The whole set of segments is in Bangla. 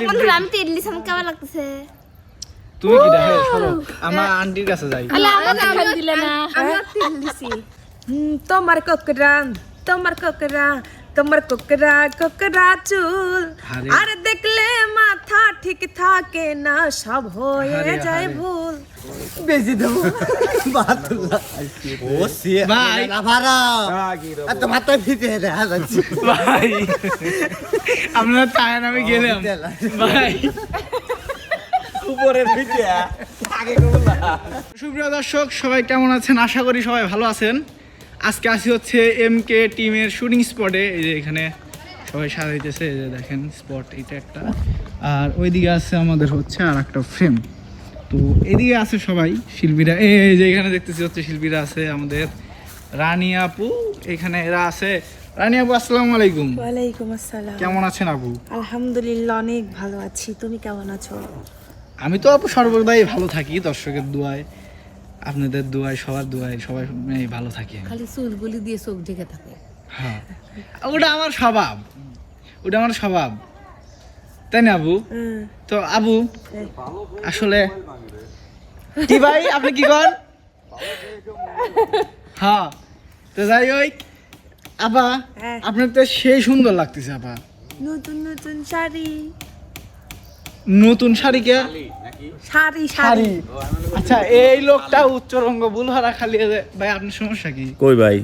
বন্ধুরা আমি তো ইডলি আমার কেমন লাগতেছে তুমি কি দেখে সরো আমার আন্টির কাছে যাই আল্লাহ দিলে না আমি তিল দিছি তোমার কোকরা তোমার কোকরা তোমার কোকরা কোকরা চুল। আরে। দেখলে মাথা ঠিক থাকে না সব হয়ে যায়। ভুল। বেশি দেবো। ও সে ভাই। ভাড়া এত ভাতটা ফিতে দেখা যাচ্ছে। ভাই। আপনার তায়ান আমি গেলাম। ভাই। উপরে ফিতে। আগে সুপ্রিয় দর্শক সবাই কেমন আছেন? আশা করি সবাই ভালো আছেন। আজকে আসি হচ্ছে এম কে টিমের শুটিং স্পটে এই যে এখানে সবাই সাজাইতেছে এই যে দেখেন স্পট এটা একটা। আর ওইদিকে আছে আমাদের হচ্ছে আর একটা ফ্রেম তো এদিকে আছে সবাই শিল্পীরা। এই এই যে এখানে দেখতেছি হচ্ছে শিল্পীরা আছে আমাদের। রানী আপু এখানে এরা আছে। রানী আপু আসসালামু আলাইকুম। ওয়ালাইকুম আসসালাম। কেমন আছেন আপু? আলহামদুলিল্লাহ অনেক ভালো আছি। তুমি কেমন আছো? আমি তো আপু সর্বদাই ভালো থাকি দর্শকের দোয়ায়। আপনাদের দোয়ায় সবার দোয়ায় সবাই এই ভালো থাকি। খালি চুলগুলি দিয়ে চোখ ঢেকে থাকে। হ্যাঁ। ওটা আমার স্বভাব। ওটা আমার স্বভাব। তাই না আবু? তো আবু আসলে কি ভাই আপনি কি কর হ্যাঁ। তো যাই হোক আপা হ্যাঁ। আপনার তো সেই সুন্দর লাগতেছে আপা। নতুন নতুন শাড়ি। নতুন শাড়ি কে? শাড়ি শাড়ি। আচ্ছা এই লোকটা উচ্চরঙ্গ বুলহারা খালি ভাই আপনার সমস্যা কি? কই ভাই?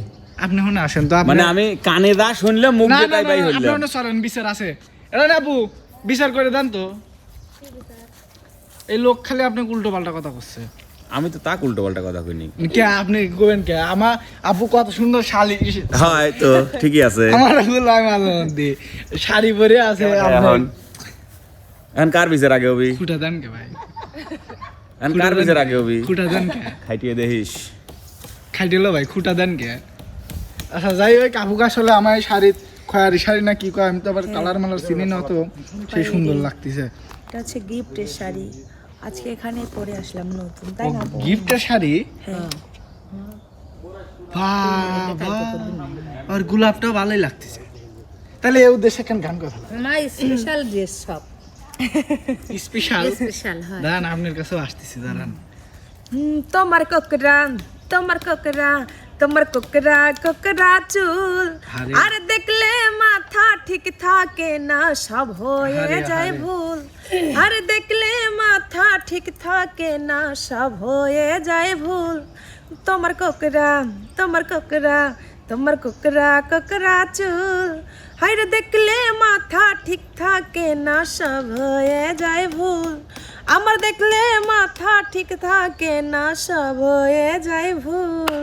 আপনি হনে আসেন তো মানে আমি কানে দা শুনলে মুখ দিয়ে তাই ভাই না, হইলাম। আপনার চলেন বিচার আছে। না আপু বিচার করে দেন তো। এই লোক খালি আপনি উল্টো পাল্টা কথা করছে আমি তো তাক উল্টো পাল্টা কথা কইনি। কে আপনি গোবেন কে? আমার আপু কত সুন্দর শাড়ি হয় তো ঠিকই আছে। আমারগুলো আমি মধ্যে শাড়ি পরে আছে এখন এখন কার বিচার আগে হবি? খুঁটা দেন কে ভাই? এখন কার বিচার আগে হবি? খুঁটা দেন কে? খাইটিয়ে দেখিস খাইটিল ভাই খুঁটা দেন কে? আচ্ছা যাই হোক আপু আসলে আমার এই শাড়ি খয়ারি শাড়ি না কি কয় আমি তো আবার কালার মালার চিনি না তো সেই সুন্দর লাগতেছে। এটা হচ্ছে গিফটের শাড়ি। আজকে এখানে পরে আসলাম নতুন তাই না? গিফটের শাড়ি? হ্যাঁ। বাবা আর গোলাপটাও ভালোই লাগতেছে। তাহলে এই উদ্দেশ্যে কেন গান কথা আমার স্পেশাল ড্রেস সব স্পেশাল? স্পেশাল হয়। দাঁড়ান আপনার কাছেও আসতেছি দাঁড়ান। তোমার কোকরা তোমার কোকরা তোমার কোকরা কোকরা চুল। আরে। দেখলে মাথা ঠিক থাকে না সব হয়ে যায়। ভুল। আর দেখলে মাথা ঠিক থাকে না সব হয়ে যায় ভুল। তোমার কোকরা তোমার কোকরা তোমার কোকরা কোকরা চুল। হাইরে দেখলে মাথা ঠিক থাকে না সব হয়ে যায় ভুল। আমার দেখলে মাথা ঠিক থাকে না সব হয়ে যায় ভুল।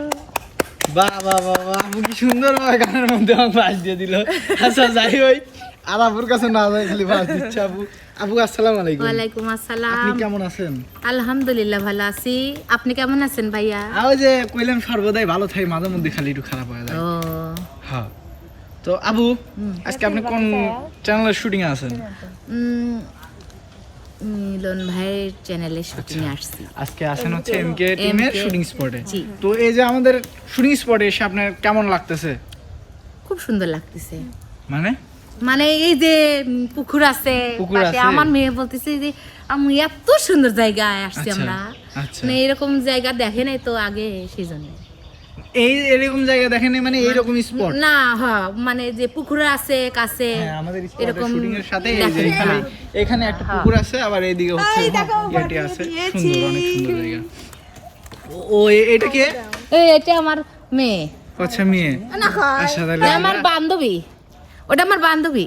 বাহ বাহ বাহ বাহ আপু কি সুন্দর ভাবে গানের মধ্যে আমার বাস দিয়ে দিল। আচ্ছা যাই হোক আর আপুর কাছে না যাই খালি বাস দিচ্ছে আপু আপু আসসালামু আলাইকুম। ওয়ালাইকুম আপনি আসসালাম কেমন আছেন? আলহামদুলিল্লাহ ভালো আছি। আপনি কেমন আছেন ভাইয়া? ওই যে কইলাম সর্বদাই ভালো থাকি মাঝে মধ্যে খালি একটু খারাপ হয়ে যায়। ও। হ্যাঁ। তো আবু আজকে আপনি কোন চ্যানেলের শুটিং এ আছেন? মিলন ভাইয়ের চ্যানেলে শুটিং আসছি। আজকে আসেন হচ্ছে এমকে টিমের শুটিং স্পটে তো এই যে আমাদের শুটিং স্পটে এসে আপনার কেমন লাগতেছে? খুব সুন্দর লাগতেছে। মানে? মানে এই যে পুকুর আছে আমার মেয়ে বলতেছে যে আমি এত সুন্দর জায়গায় আসছি আচ্ছা, আমরা। আচ্ছা। মানে এরকম জায়গা দেখে নাই তো আগে সেই জন্য এই এরকম জায়গা দেখেন মানে এইরকম স্পট না হ্যাঁ মানে যে পুকুর আছে কাছে হ্যাঁ আমাদের এরকম শুটিং এর সাথে এই যে এখানে হ্যাঁ। এখানে একটা পুকুর আছে আবার এইদিকে হচ্ছে ইয়েটি আছে। সুন্দর অনেক সুন্দর জায়গা। ও- এটা কে? এই এটা আমার মেয়ে। আচ্ছা মেয়ে। আচ্ছা তাহলে আমার বান্ধবী। ওটা আমার বান্ধবী।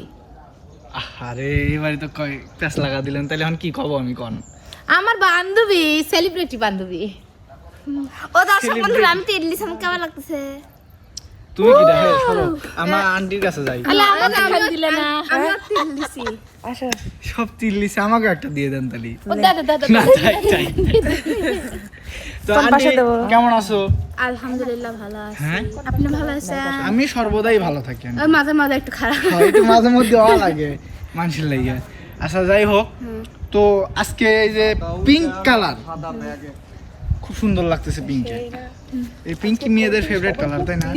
আরে এবারে তো কয় প্যাস লাগা দিলেন। তাহলে এখন কি কব আমি কোন? আমার বান্ধবী সেলিব্রিটি বান্ধবী। ও দর্শক বন্ধুরা আমি তো ইডলি আমার কেমন লাগতেছে। তুমি কি দেখে? সরো আমার আন্টির কাছে যাই। আল্লাহ আমাকে খান দিলে না। আমি তিল দিছি আসো। সব তিল লিছে আমাকে একটা দিয়ে দেন তাহলে। দাদা দাদা না চাই চাই তো আন্টি কেমন আছো? আলহামদুলিল্লাহ ভালো আছি। হ্যাঁ? আপনি ভালো আছেন? আমি সর্বদাই ভালো থাকি। মাঝে মাঝে একটু খারাপ। হয়, একটু মাঝে মধ্যে হওয়া লাগে মানুষের লাগে। আচ্ছা যাই হোক তো আজকে এই যে পিঙ্ক কালার খুব সুন্দর লাগতেছে পিঙ্কে। এই পিঙ্ক কি মেয়েদের ফেভারিট কালার তাই না?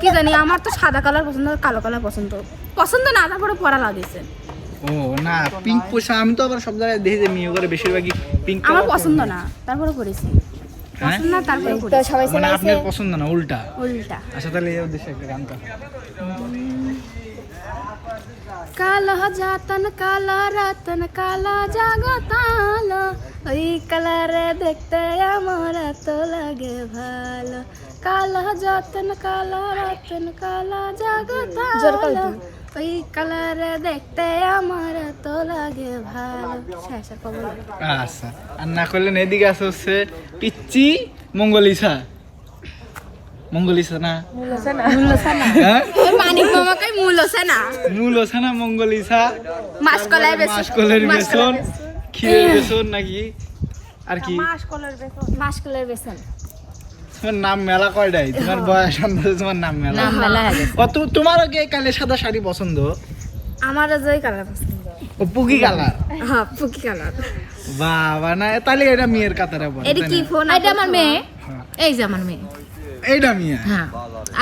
কি জানি আমার তো সাদা কালার পছন্দ কালো কালার পছন্দ। পছন্দ না তারপরে পরা লাগেছে। ও না পিঙ্ক পোশাক আমি তো আবার সব জায়গায় দেখি যে মেয়ে করে বেশিরভাগই পিঙ্ক আমার পছন্দ না তারপরে করেছি হ্যাঁ? পছন্দ না তারপরে সবাই মানে আপনার পছন্দ না উল্টা? উল্টা। আচ্ছা তাহলে এই উদ্দেশ্যে একটা গান কর। কালো যাতন কালো রতন কালো জাগতাল ওই কালারে দেখতে আমার তো লাগে ভালো। কালো যতন কালো রতন কালো জাগতাল ওই কালারে দেখতে আমার তো লাগে ভালো। আচ্ছা আর না করলেন এদিকে আছে হচ্ছে পিচ্চি মঙ্গলিসা। মঙ্গলিসা না? হ্যাঁ? মানিক মামাকে মূল আছে না মূল আছে না মঙ্গলিসা মাসকলাই বেশি। মাসকলের বেসন। ক্ষীরের বেসন নাকি? আর কি? মাসকলের বেসন। তোমার নাম মেলা কয়টাই তোমার বয়স আন্দাজে তোমার নাম মেলা। নাম মেলা কত তোমারও কি কালে সাদা শাড়ি পছন্দ? আমারও জয় কালার পছন্দ। ও পুকি কালার? হ্যাঁ পুকি কালার। বাবা না তাহলে এটা মেয়ের কাতারে পড়ে এটা কি ফোন? এটা আমার মেয়ে। হ্যাঁ। এই যে আমার মেয়ে। এইটা মেয়ে? হ্যাঁ।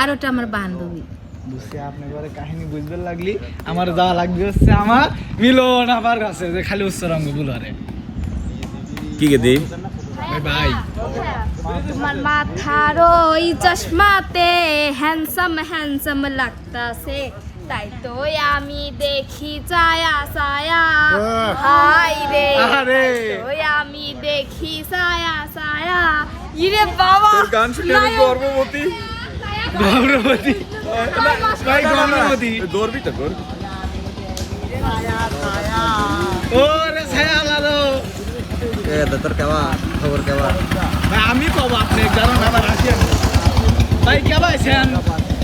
আর ওটা আমার বান্ধবী। বুঝছি আপনি এবারে কাহিনী বুঝতে লাগলি। আমার যাওয়া লাগবে হচ্ছে আমার মিলন আবার আছে যে খালি উচ্চ বুলারে কি কে দি ভাই। তোমার মাথার ওই চশমাতে হ্যান্ডসাম হ্যান্ডসাম লাগতাছে। তাই তো আমি দেখি ছায়া ছায়া। হাই রে। ওই আমি দেখি ছায়া ছায়া। ইরে বাবা গান শুনে গর্ভবতী গৌরবতী। ভাই গৌরবতী। গর্বি তো গর্বি। ও রে ছায়া লালো তোর কেমন? খবর কেমন? ভাই আমি কব আপনি কারণ আমার হাসি ভাই কে পাইছেন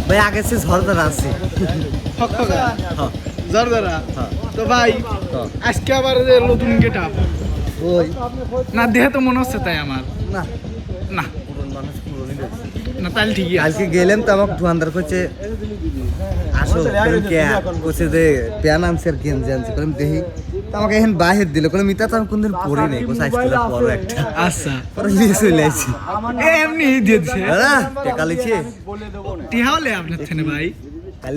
ভাই আগে সে ঝড় আছে ফকফকা হ্যাঁ। জরদরা হ্যাঁ। তো ভাই। আজকে আবার যে নতুন গেট আপ। ওই। না দেহে তো মনে হচ্ছে তাই আমার। না। না। না তাহলে ঠিকই গেলাম তো আমাকে ধুয়ান্দার করছে আসো কে করছে যে প্যান আনছে আর গেঞ্জি আনছে দেখি। আমাকে এখন বাহির দিল। কলম মিতা তো আমি কোনদিন পড়ি নাই। কোথায় একটা। আচ্ছা। পরে নিয়ে চলে আসছি এমনি দিয়ে দিছে। দাদা টেকা লিখছে টিহা আপনার থেনে ভাই। কাল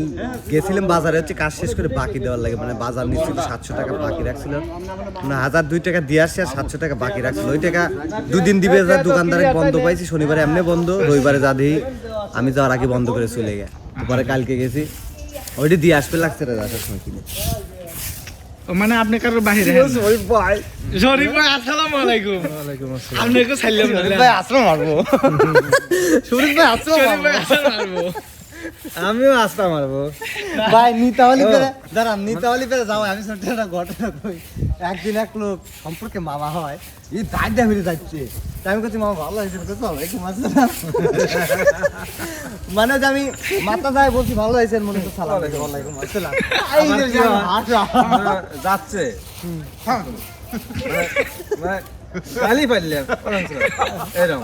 গেছিলাম বাজারে হচ্ছে কাজ শেষ করে বাকি দেওয়ার লাগে। মানে বাজার নিশ্চিত সাতশো টাকা বাকি রাখছিল। না হাজার দুই টাকা দিয়ে আসছে আর সাতশো টাকা বাকি রাখছিল। ওই টাকা দুদিন দিবে যা দোকানদারে বন্ধ পাইছি শনিবারে এমনি বন্ধ রবিবারে যা দিই আমি যাওয়ার আগে বন্ধ করে চলে গে পরে কালকে গেছি। ওইটা দিয়ে আসবে লাগছে রে আসার সময় কিনে। মানে আপনি কারোর বাহিরে শরীফ ভাই। আসসালামু আলাইকুম। আপনি একটু ছাইলাম না আসলাম মারবো শরীফ ভাই আসলাম শরীফ ভাই আসসালাম মারবো আমিও আসতে মারবো। ভাই নিতাওয়ালি পেরে দাঁড়ান নিতাওয়ালি পেরে যাও আমি ছোট একটা ঘটনা কই। একদিন এক লোক সম্পর্কে মামা হয় এই দাঁড়িয়ে ফিরে যাচ্ছে। আমি বলছি মামা ভালো হয়েছে বলছে, চলো একটু মাছ মানে যে আমি মাথা যায় বলছি ভালো হয়েছে মনে হচ্ছে সালাম আলাইকুম আসসালাম এই যে যে আমি এরকম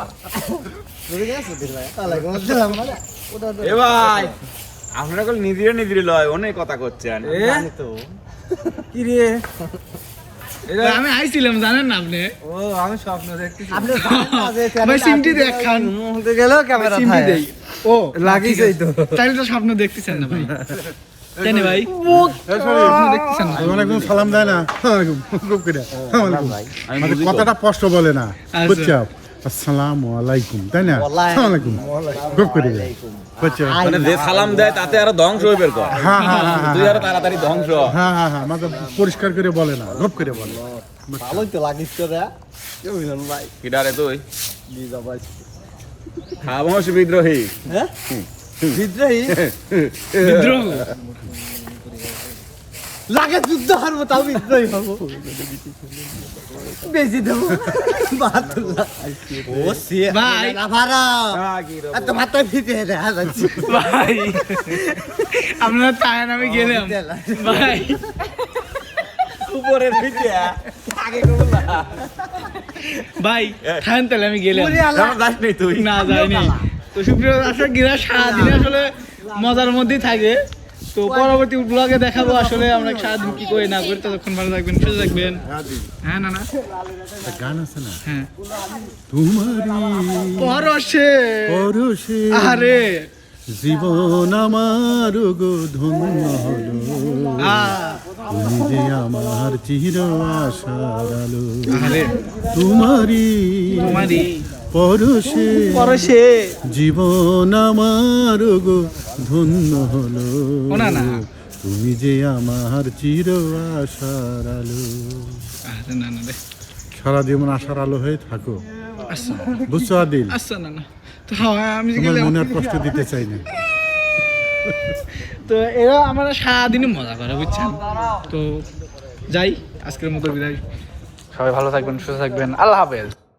তো এ ভাই আপনারা কল নিদিরে নিদিরে লয় অনেক কথা জানি তো। কি রে? আমি আইছিলাম জানেন না আপনি? ও আমি স্বপ্ন দেখতেছি। আপনি জানেন না যে ভাই, সিমটি দেখান। মুহূর্তে গেলেও ক্যামেরা সিমটি দেই। ও তো তাইলে তো স্বপ্ন দেখতেছেন না ভাই। তাই না। ভাই ওয়ালাইকুম সালাম দেয় না। ওয়ালাইকুম খুব করে। ওয়ালাইকুম আমি মানে। কথাটা স্পষ্ট বলে না। আচ্ছা। বুঝছ? আসসালামু আলাইকুম তাই না? ওয়ালাইকুম খুব করে। বুঝছ? মানে যে সালাম দেয় তাতে আরও ধ্বংস হয়ে বের কর। হ্যাঁ হ্যাঁ হ্যাঁ হ্যাঁ। তুই আরও তাড়াতাড়ি ধ্বংস। হ্যাঁ হ্যাঁ হ্যাঁ মানে পরিষ্কার করে বলে না গপ করে বলে। ভালোই তো লাগিস তো রে ভাই? কিডারে তুই? খামোশ বিদ্রোহী। হ্যাঁ? বিদ্রোহী? বিদ্রোহ। লাগে যুদ্ধ হারবো তাও বিদ্রোহী হব। বেশি দেবো। ও সে ভাই। না ভাড়া এত মাথায় ফিতে দেখা যাচ্ছে। ভাই। আপনার তাই আমি গেলাম। ভাই। উপরে দিকে আগে করলা ভাই খান তাহলে আমি গেলাম। আমার যাস নেই তুই। না যাইনি তো সুপ্রিয় দর্শক গিরা সারাদিন আসলে মজার মধ্যেই থাকে। তো পরবর্তী ব্লগে দেখাবো আসলে আমরা সারাদিন কি করি না করি। ততক্ষণ ভালো থাকবেন সুস্থ থাকবেন। হ্যাঁ না না। গান আছে না? হ্যাঁ। তোমারই পরশে। পরশে আরে। জীবন আমার গো ধন্য হলো। তুমি যে আমার চির আশার আলো। তোমারই। পরশে পরশে। জীবন আমার গো ধন্য হলো। না। তুমি যে আমার চির আশার আলো। সারা জীবন আশার আলো হয়ে থাকো। আচ্ছা। বুঝছ আদিল? আচ্ছা হ্যাঁ আমি তোমার মনে আর কষ্ট দিতে চাই না। তো এরা আমরা সারাদিনই মজা করে বুঝছেন? তো যাই আজকের মতো বিদায়। সবাই ভালো থাকবেন সুস্থ থাকবেন। আল্লাহ হাফেজ।